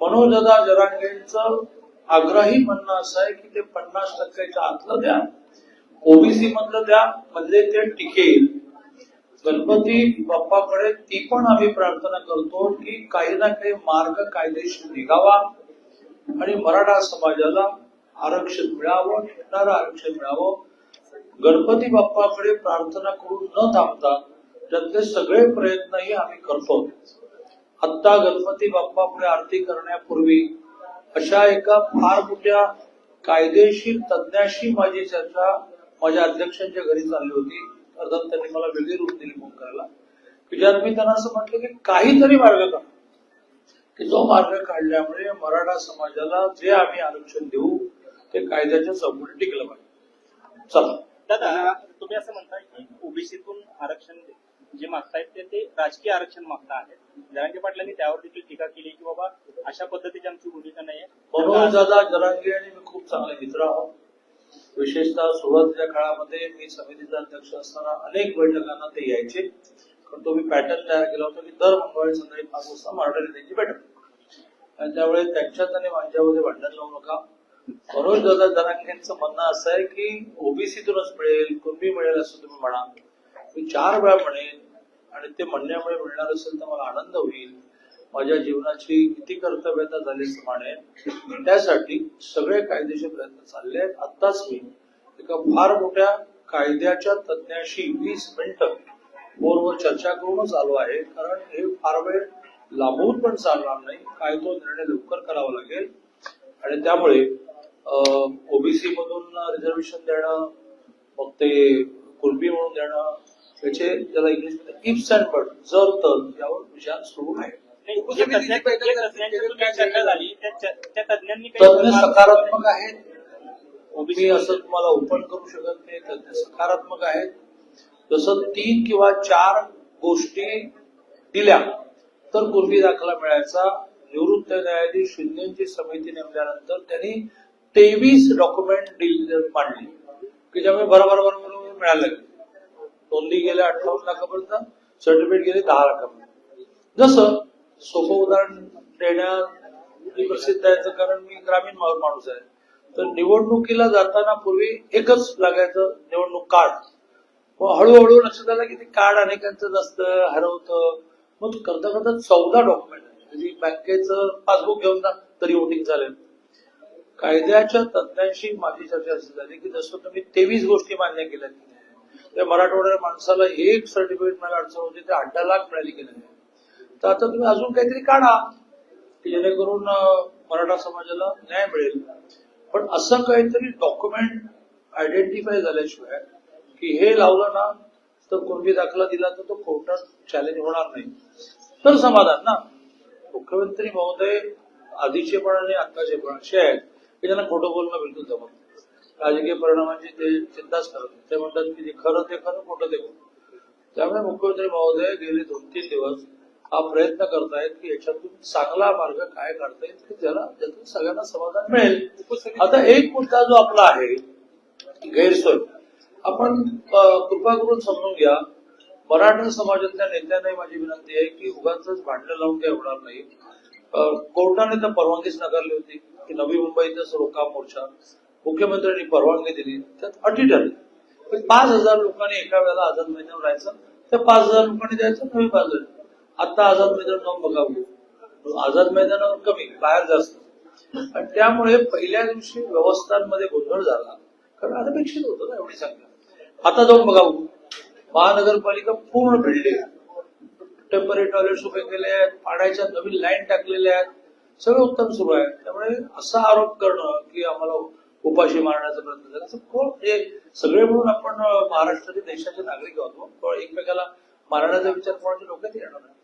मनोजदा जरांगेंचं आग्रही म्हणणं असं आहे की ते पन्नास टक्क्याच्या आतलं द्या. ओबीसी मधलं द्या म्हणजे ते टिकेल गणपती बाप्पाकडे ती पण आम्ही प्रार्थना करतो की काही ना काही मार्ग कायदेशीर निघावा आणि मराठा समाजाला आरक्षण मिळावं मिळणारं आरक्षण मिळावं. गणपती बाप्पाकडे प्रार्थना करून न थांबता त्यातले सगळे प्रयत्नही आम्ही करतो. आत्ता गणपती बाप्पा पुढे आरती करण्यापूर्वी अशा एका फार मोठ्या कायदेशीर तज्ञाशी माझी चर्चा माझ्या अध्यक्षांच्या घरी चालली होती. अर्थात त्यांनी मला वेगळी रूप दिली फोन करायला. की ज्यात मी त्यांना असं म्हटलं की काहीतरी मार्ग काढा. की जो मार्ग काढल्यामुळे मराठा समाजाला जे आम्ही आरक्षण देऊ ते कायद्याच्या समोर टिकलं पाहिजे. चला. दादा तुम्ही असं म्हणताय की ओबीसीतून आरक्षण जे मागतायत ते ते राजकीय आरक्षण मागता आहेत जरांगे पाटलांनी त्यावर देखील टीका केली की बाबा अशा पद्धतीची आमची भूमिका नाही मनोज दादा जरांगे आणि मी खूप चांगले मित्र आहोत. विशेषतः सुरुवातीच्या काळामध्ये मी समितीचा अध्यक्ष असताना अनेक बैठकांना ते यायचे. कारण तो मी पॅटर्न तयार केला होता की दर मंगळवारी संध्याकाळी पाच वाजता मराठा त्यांची बैठक. आणि त्यामुळे त्यांच्यात आणि माझ्यामध्ये भांडण लावू नका. मनोज दादा जरांगे यांचं म्हणणं असं आहे की ओबीसीतूनच मिळेल कुणबी मिळेल असं तुम्ही म्हणा. मी चार वेळा म्हणेन आणि ते म्हणण्यामुळे मिळणार असेल तर मला आनंद होईल. माझ्या जीवनाची किती कर्तव्यता झाली असं त्यासाठी सगळे कायदेशीर प्रयत्न चालले आहेत. आत्ताच मी एका फार मोठ्या कायद्याच्या तज्ञाशी वीस मिनिटं फोनवर चर्चा करूनच आलो आहे. कारण हे फार वेळ लांबून पण चालणार नाही. काय तो निर्णय लवकर करावा लागेल. आणि त्यामुळे ओबीसी मधून रिझर्वेशन देणं मग ते कुर्बी म्हणून देणं त्याचे ज्याला इंग्लिशमध्ये इफ्स अँड बट जर तर यावर विचार सुरू आहे. नाही, जे तज्ञ- सकारात्मक आहेत. मी असं तुम्हाला ओपन करू शकत नाही. तज्ञ सकारात्मक आहेत. जसं तीन किंवा चार गोष्टी दिल्या तर पूर्वी दाखला मिळायचा. निवृत्त न्यायाधीश शिंदेची समिती नेमल्यानंतर त्यांनी तेवीस डॉक्युमेंट मांडली की ज्यामुळे बरोबर बरोबर लागले नोंदी गेल्या अठ्ठावन्न लाखापर्यंत सर्टिफिकेट गेले दहा लाखापर्यंत. जसं सोपं उदाहरण देण्यात प्रसिद्ध आहे कारण मी ग्रामीण माणूस आहे. तर निवडणुकीला जाताना पूर्वी एकच लागायचं निवडणूक कार्ड मग हळूहळू लक्षात आलं की ते कार्ड अनेकांचं नसतं हरवतं. मग करता करता चौदा डॉक्युमेंट म्हणजे बँकेचं पासबुक घेऊन जा तरी वोटिंग चालेल. कायद्याच्या तज्ञांशी माझी चर्चा अशी झाली की जसं तुम्ही तेवीस गोष्टी मान्य केल्या. त्या मराठवाड्या माणसाला एक सर्टिफिकेट मला अडचण होती ते अड्डा लाख मिळाली की नाही. तर आता तुम्ही अजून काहीतरी काढा की जेणेकरून मराठा समाजाला न्याय मिळेल. पण असं काहीतरी डॉक्युमेंट आयडेंटिफाय झाल्याशिवाय की हे लावलं ना तर कोणती दाखला दिला तर तो कोर्टात चॅलेंज होणार नाही. तर समाधान ना. मुख्यमंत्री महोदय आधीचे पण आणि आत्ताचे पण असे आहेत की त्यांना खोटं बोलणं बिलकुल जमत नाही. राजकीय परिणामांची ते चिंताच करत ते म्हणतात की खरं ते खरं खोटं ते खोटं. त्यामुळे मुख्यमंत्री महोदय गेले दोन तीन दिवस हा प्रयत्न करतायत की याच्यातून चांगला मार्ग काय काढता येईल की ज्याला ज्यातून सगळ्यांना समाधान मिळेल. आता एक मुद्दा जो आपला आहे गैरसोय. आपण कृपा करून समजून घ्या मराठा समाजातल्या नेत्यांनाही माझी विनंती आहे की उगाच भांडणं लावून काही होणार नाही. कोर्टाने तर परवानगीच नाकारली होती की नवी मुंबईतच रोका मोर्चा. मुख्यमंत्र्यांनी परवानगी दिली त्यात अटी ठरली पण पाच हजार लोकांनी एका वेळेला आझाद मैदान राहायचं त्या पाच हजार लोकांनी द्यायचं नवीन पाच हजार. आता आझाद मैदान जाऊन बघावं. आझाद मैदानावर कमी बाहेर जास्त. आणि त्यामुळे पहिल्या दिवशी व्यवस्थांमध्ये गोंधळ झाला. कारण अनपेक्षित होतं ना एवढी संख्या. आता जाऊन बघावं. महानगरपालिका पूर्ण भिडली. टेंपररी टॉयलेट्स उभे केले आहेत पाण्याच्या नवीन लाईन टाकलेल्या आहेत. सगळं उत्तम सुरू आहे. त्यामुळे असा आरोप करणं की आम्हाला उपाशी मारण्याचा प्रयत्न झाला. असं म्हणजे सगळे म्हणून आपण महाराष्ट्राचे देशाचे नागरिक आहोत. पण एकमेकाला मारण्याचा विचार कोणाच्या डोक्यात येणार नाही.